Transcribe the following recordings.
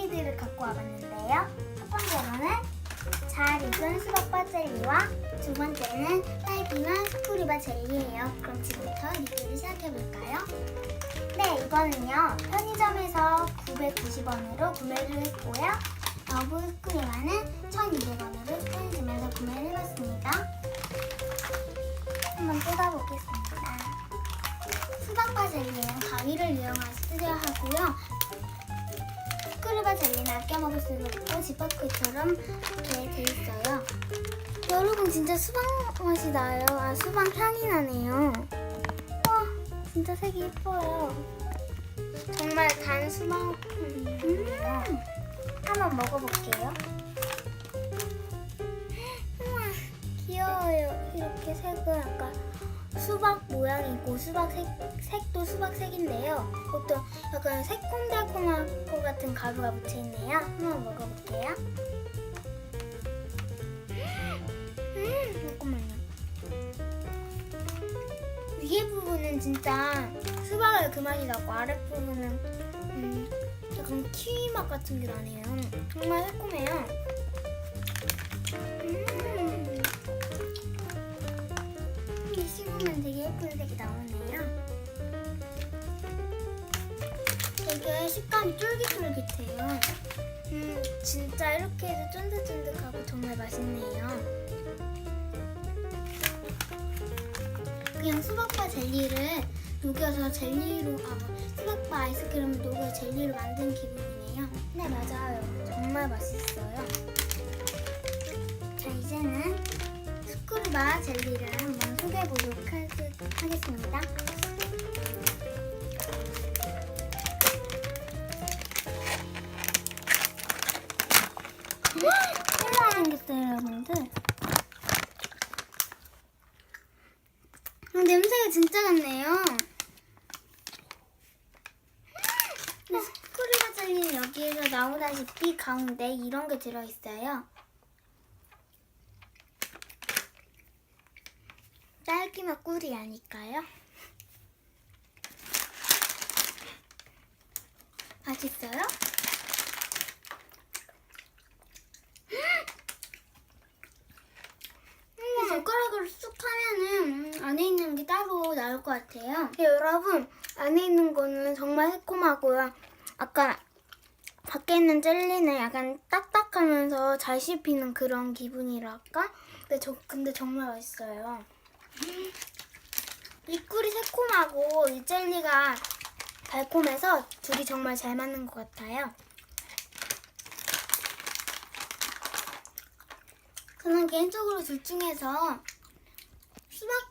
젤리들을 갖고 와봤는데요. 첫 번째로는 잘 익은 수박바 젤리와 두 번째는 딸기맛 스쿠리바 젤리예요. 그럼 지금부터 리뷰를 시작해볼까요? 네, 이거는요. 편의점에서 990원으로 구매를 했고요. 러브 스쿠리바는 1200원으로 편의점에서 구매를 해봤습니다. 한번 뜯어보겠습니다. 수박바 젤리는 가위를 이용하셔야 하고요. 스크류바 젤리는 아껴 먹을 수도 있고 지퍼크처럼 이렇게 돼 있어요. 여러분 진짜 수박 맛이 나요. 아 수박 향이 나네요. 와 진짜 색이 예뻐요. 정말 단 수박입니다. 한번 먹어볼게요. 우와 귀여워요. 이렇게 색은 아까 수박 모양이고 수박 색, 색도 수박 색인데요. 그것도 약간 새콤달콤한 것 같은 가루가 붙어 있네요. 한번 먹어볼게요. 음, 잠깐만요. 위에 부분은 진짜 수박의 그 맛이 나고 아래 부분은 음, 약간 키위 맛 같은 게 나네요. 정말 새콤해요. 되게 식감이 쫄깃쫄깃해요. 음, 진짜 이렇게 해서 쫀득쫀득하고 정말 맛있네요. 그냥 수박바 젤리를 녹여서 젤리로, 아, 수박바 아이스크림을 녹여 젤리로 만든 기분이네요. 네, 맞아요. 정말 맛있어요. 자, 이제는 스쿠르바 젤리를 한번 소개해 보도록 하겠습니다. 여러분들. 어, 냄새가 진짜 같네요. 네, 스쿠르바 젤리는 여기에서 나오다시피 가운데 이런 게 들어있어요. 딸기맛 꿀이 아닐까요? 맛있어요? 음, 젓가락으로 쑥 하면은 음, 안에 있는 게 따로 나올 것 같아요. 네, 여러분 안에 있는 거는 정말 새콤하고요. 아까 밖에 있는 젤리는 약간 딱딱하면서 잘 씹히는 그런 기분이랄까? 근데, 저, 근데 정말 맛있어요. 이 꿀이 새콤하고 이 젤리가 달콤해서 둘이 정말 잘 맞는 것 같아요. 저는 개인적으로 둘 중에서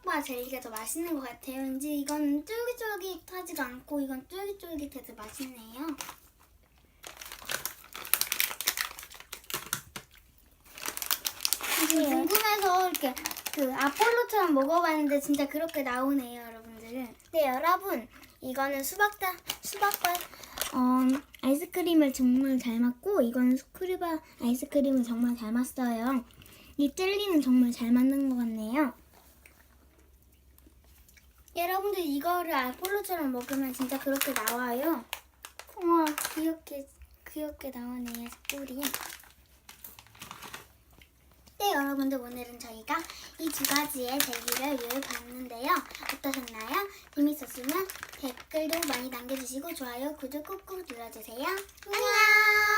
수박바 젤리가 더 맛있는 것 같아요. 왠지 이건 쫄깃쫄깃하지도 않고 이건 쫄깃쫄깃해서 맛있네요. 이게 궁금해서 이렇게 그 아폴로처럼 먹어봤는데 진짜 그렇게 나오네요, 여러분들은. 네, 여러분 이거는 수박다 수박과 어, 아이스크림을 정말 잘 맞고 이거는 스크류바 아이스크림을 정말 잘 맞어요. 이 젤리는 정말 잘 맞는 것 같네요. 여러분들 이거를 아폴로처럼 먹으면 진짜 그렇게 나와요. 우와 귀엽게 귀엽게 나오네요 꿀이. 네 여러분들 오늘은 저희가 이 두 가지의 젤리를 리뷰를 봤는데요. 어떠셨나요? 재밌었으면 댓글도 많이 남겨주시고 좋아요 구독 꾹꾹 눌러주세요. 안녕.